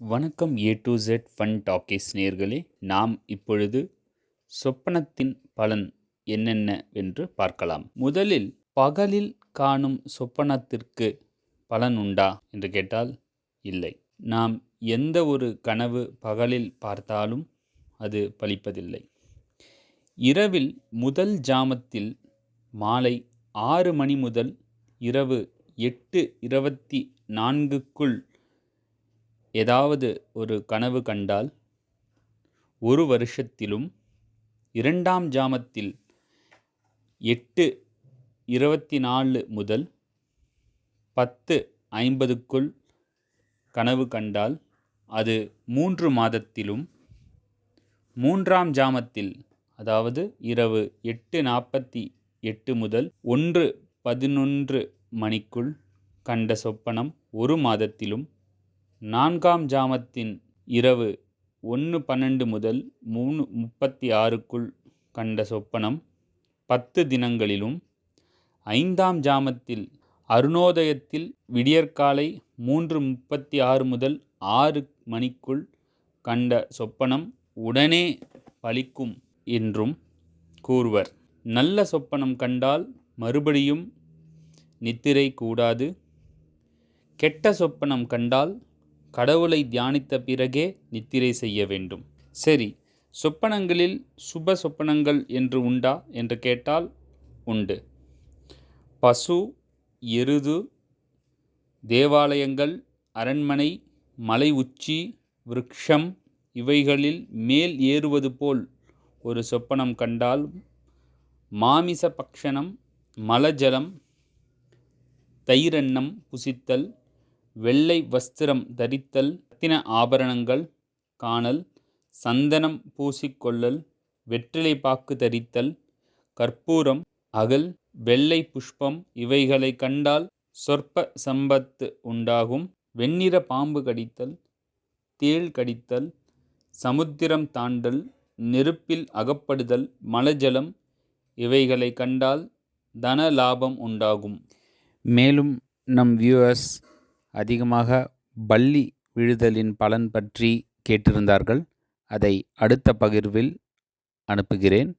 வணக்கம் A to Z fun talkies நேர்களே நாம் இப்பொழுது சொப்பனத்தின் பலன் என்னென்னவென்று பார்க்கலாம். முதலில் பகலில் காணும் சொப்பனத்திற்கு பலன் உண்டா என்று கேட்டால் இல்லை. நாம் எந்த ஒரு கனவு பகலில் பார்த்தாலும் அது பலிப்பதில்லை. இரவில் முதல் ஜாமத்தில் மாலை ஆறு மணி முதல் இரவு எட்டு இருபத்தி நான்குக்குள் ஏதாவது ஒரு கனவு கண்டால் ஒரு வருஷத்திலும் இரண்டாம் ஜாமத்தில் எட்டு இருபத்தி நாலு முதல் பத்து ஐம்பதுக்குள் கனவு கண்டால் அது மூன்று மாதத்திலும் மூன்றாம் ஜாமத்தில் அதாவது இரவு எட்டு நாற்பத்தி எட்டு முதல் ஒன்று பதினொன்று மணிக்குள் கண்ட சொப்பனம் ஒரு மாதத்திலும் நான்காம் ஜாமத்தின் இரவு ஒன்று பன்னெண்டு முதல் மூணு முப்பத்தி ஆறுக்குள் கண்ட சொப்பனம் பத்து தினங்களிலும் ஐந்தாம் ஜாமத்தில் அருணோதயத்தில் விடியற்காலை மூன்று முப்பத்தி ஆறு முதல் ஆறு மணிக்குள் கண்ட சொப்பனம் உடனே பலிக்கும் என்றும் கூறுவர். நல்ல சொப்பனம் கண்டால் மறுபடியும் நித்திரை கூடாது. கெட்ட சொப்பனம் கண்டால் கடவுளை தியானித்த பிறகே நித்திரை செய்ய வேண்டும். சரி சொப்பனங்களில் சுப சொப்பனங்கள் என்று உண்டா என்று கேட்டால் உண்டு. பசு எருது தேவாலயங்கள் அரண்மனை மலை உச்சி விருட்சம் இவைகளில் மேல் ஏறுவது போல் ஒரு சொப்பனம் கண்டால் மாமிச பக்ஷணம் மலஜலம் தயிரெண்ணம் புசித்தல் வெள்ளை வஸ்திரம் தரித்தல் ரத்தின ஆபரணங்கள் காணல் சந்தனம் பூசிக்கொள்ளல் வெற்றிலை பாக்கு தரித்தல் கற்பூரம் அகல் வெள்ளை புஷ்பம் இவைகளை கண்டால் சொற்ப சம்பத்து உண்டாகும். வெண்ணிற பாம்பு கடித்தல் தேள் கடித்தல் சமுத்திரம் தாண்டல் நெருப்பில் அகப்படுதல் மலஜலம் இவைகளை கண்டால் தன லாபம் உண்டாகும். மேலும் நம் வியூவர்ஸ் அதிகமாக பள்ளி விழுதலின் பலன் பற்றி கேட்டிருந்தார்கள். அதை அடுத்த பகிர்வில் அனுப்புகிறேன்.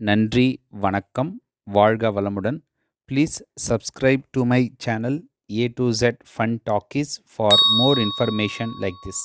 நன்றி வணக்கம் வாழ்க வளமுடன். Please subscribe to my channel A to Z fun talkies for more information like this